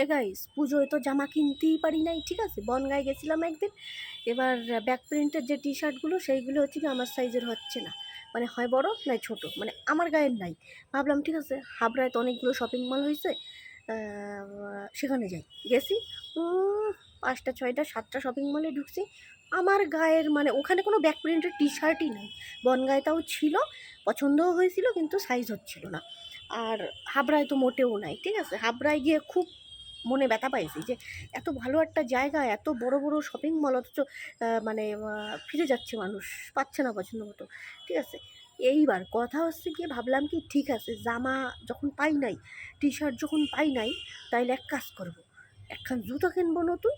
এ guys পুজোয় তো জামা কিনতেই পারি নাই, ঠিক আছে? বনগায় গেছিলাম একদিন। এবার ব্যাক প্রিন্টের যে টি শার্টগুলো সেইগুলো হচ্ছে কি আমার সাইজের হচ্ছে না। মানে হয় বড় নয় ছোট। মানে আমার গায়ের নাই। ভাবলাম, ঠিক আছে, হাবড়ায় তো অনেকগুলো শপিং মল হয়েছে সেখানে যাই। গেছি পাঁচটা, ছয়টা, সাতটা শপিং মলে ঢুকছি। আমার গায়ের মানে ওখানে কোনো ব্যাক প্রিন্টের টি শার্টই নাই। বনগায় তাও ছিল, পছন্দও হয়েছিল, কিন্তু সাইজ হচ্ছিল না। আর হাবড়ায় তো মোটেও নাই, ঠিক আছে? হাবড়ায় গিয়ে খুব মনে ব্যথা পাইছি যে এত ভালো একটা জায়গা, এত বড় বড় শপিং মল অথচ মানে ফিরে যাচ্ছে মানুষ, পাচ্ছে না পছন্দ মতো। ঠিক আছে? এইবার কথা হচ্ছে গিয়ে ভাবলাম কি ঠিক আছে, জামা যখন পাই নাই টি শার্ট যখন পাই নাই, তাইলে এক কাজ করব। একখান জুতো কিনবো নতুন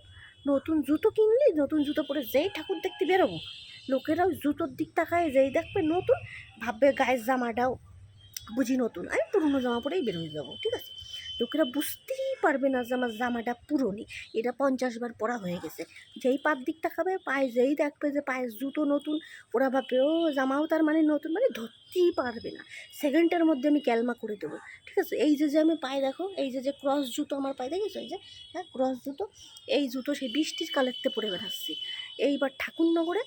নতুন জুতো কিনলি নতুন জুতো পরে যেই ঠাকুর দেখতে বেরোবো লোকেরাও জুতোর দিক তাকায়, যেই দেখবে নতুন, ভাববে গায়ের জামাটাও বুঝি নতুন, আমি পুরনো জামা পরেই বের হয়ে যাব, ঠিক আছে? লোকেরা বুঝতেই পারবে না যে আমার জামাটা পুরনো। এটা পঞ্চাশ বার পরা হয়ে গেছে। যেই পার দিক তাকাবে পায়ে যেই দেখবে যে পায়ের জুতো নতুন, ওরা ভাববে, ও, জামাও তার মানে নতুন। মানে ধরতেই পারবে না। সেকেন্ডের মধ্যে আমি ক্যালমা করে দেবো। ঠিক আছে? এই যে যে আমি পায়ে দেখো, এই যে যে ক্রস জুতো আমার পায়ে দেখেছ? এই যে হ্যাঁ ক্রস জুতো, এই জুতো সেই বৃষ্টির কালেরতে পরে বেড়াচ্ছি। এইবার ঠাকুরনগরে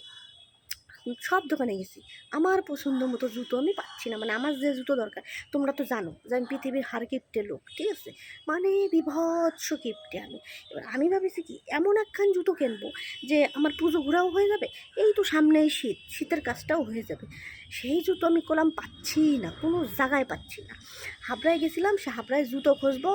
সব দোকানে গেছি। আমার পছন্দ মতো জুতো আমি পাচ্ছি না। মানে আমার যে জুতো দরকার, তোমরা তো জানো যে আমি পৃথিবীর হার কিপটে লোক, ঠিক আছে? মানে বিভৎস কিপটে আমি। এবার আমি ভাবিছি কি, এমন একখান জুতো কিনবো যে আমার পুজো ঘোরাও হয়ে যাবে, এই তো সামনেই শীত, শীতের কাজটাও হয়ে যাবে। সেই জুতো আমি কলাম পাচ্ছি না, কোনো জায়গায় পাচ্ছি না। হাবড়ায় গেছিলাম, সে হাবড়ায় জুতো খুঁজবো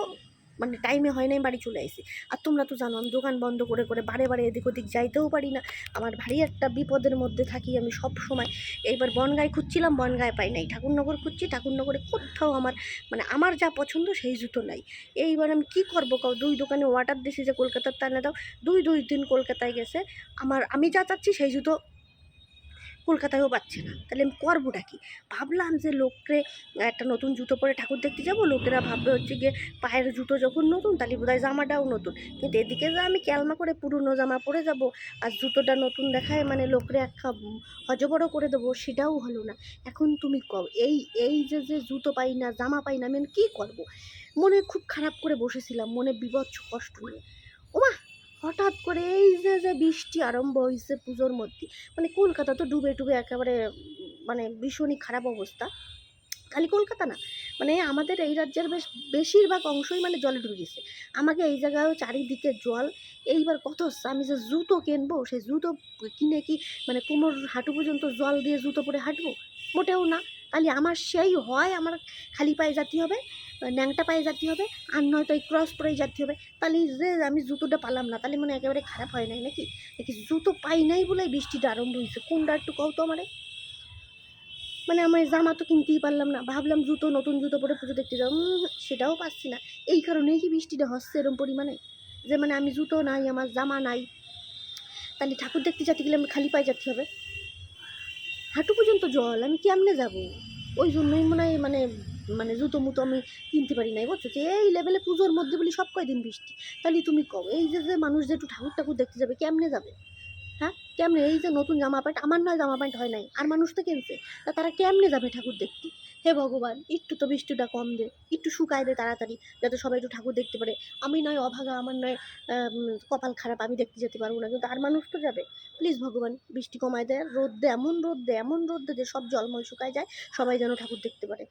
মানে টাইমে হয় নাই, বাড়ি চলে আসি আর তোমরা তো জানো, আমি দোকান বন্ধ করে করে বারে বারে এদিক ওদিক যাইতেও পারি না। আমার ভারী একটা বিপদের মধ্যে থাকি আমি সব সময়। এইবার বনগায় খুঁজছিলাম, বনগায় পাই নাই। ঠাকুরনগর খুঁজছি, ঠাকুরনগরে কোথাও আমার মানে আমার যা পছন্দ সেই জুতো নাই। এইবার আমি কী করব কাউ দুই দোকানে অর্ডার দিছি যে কলকাতার টানে দাও। দুই দুই দিন কলকাতায় গেছে। আমার, আমি যা চাচ্ছি সেই জুতো কলকাতায়ও পাচ্ছে না। তাহলে আমি করবোটা কি? ভাবলাম যে লোককে একটা নতুন জুতো পরে ঠাকুর দেখতে যাব। লোকেরা ভাববে হচ্ছে গিয়ে পায়ের জুতো যখন নতুন, তাহলে বোধহয় জামাটাও নতুন। কিন্তু এদিকে যা আমি ক্যালমা করে পুরনো জামা পরে যাব আর জুতোটা নতুন দেখায় মানে লোকরে একটা হজবড় করে দেবো, সেটাও হলো না। এখন তুমি কও, এই এই যে যে জুতো পাই না, জামা পাই না, আমি কী করব? মনে খুব খারাপ করে বসেছিলাম, মনে বিভৎস কষ্ট নিয়ে ওমা হঠাৎ করে এই যে যে বৃষ্টি আরম্ভ হয়েছে পুজোর মধ্যে মানে কলকাতা তো ডুবে ডুবে একেবারে মানে ভীষণই খারাপ অবস্থা। খালি কলকাতা না মানে আমাদের এই রাজ্যের বেশ, বেশিরভাগ অংশই মানে জলে ডুবে গেছে। আমাকে এই জায়গায়ও চারিদিকে জল, এইবার কত হচ্ছে, আমি যে জুতো কিনবো সেই জুতো কিনে কি মানে কোমর হাঁটু পর্যন্ত জল দিয়ে জুতো পরে হাঁটবো? মোটেও না, খালি আমার সেই হয়, আমার খালি পায়ে যেতে হবে। ন্যাংটা পায়ে যেতে হবে, আর নয়তো এই ক্রস পরেই যাতে হবে। তাহলে যে আমি জুতোটা পালাম না, তাহলে মানে একেবারে খারাপ হয় নাই নাকি? নাকি জুতো পাই নাই বলে বৃষ্টিটা আরম্ভ হয়েছে? কোনটা একটু কও তো আমারে। মানে আমার জামা তো কিনতেই পারলাম না। ভাবলাম জুতো, নতুন জুতো পরে পুজো দেখতে যাও সেটাও পাচ্ছি না। এই কারণেই কি বৃষ্টিটা হচ্ছে এরম পরিমাণে? যে মানে আমি জুতো নাই, আমার জামা নাই। তাহলে ঠাকুর দেখতে যেতে গেলে আমি খালি পায়ে যেতে হবে? হাঁটু পর্যন্ত জল, আমি কেমনে যাব? ওই জন্যই মনে হয় মানে মানে জুতো মুতো আমি কিনতে পারি নাই বলছো যে এই লেভেলে পুজোর মধ্যে বলি সব কয়দিন বৃষ্টি? তাহলে তুমি কও, এই যে যে মানুষ যে একটু ঠাকুর ঠাকুর দেখতে যাবে, কেমনে যাবে? হ্যাঁ? কেমনে? এই যে নতুন জামা প্যান্ট, আমার নয় জামা প্যান্ট হয় নাই, আর মানুষ তো কিনছে, তা তারা কেমনে যাবে ঠাকুর দেখতে? হে ভগবান, একটু তো বৃষ্টিটা কম দে, একটু শুকায় দে তাড়াতাড়ি, যাতে সবাই একটু ঠাকুর দেখতে পারে। আমি নয় অভাগা, আমার নয় কপাল খারাপ, আমি দেখতে যেতে পারব না, কিন্তু আর মানুষ তো যাবে। প্লিজ ভগবান, বৃষ্টি কমায় দেয় রোদ দে, এমন রোদ দে, এমন রোদ দে যে সব জলমল শুকায় যায়, সবাই যেন ঠাকুর দেখতে পারে।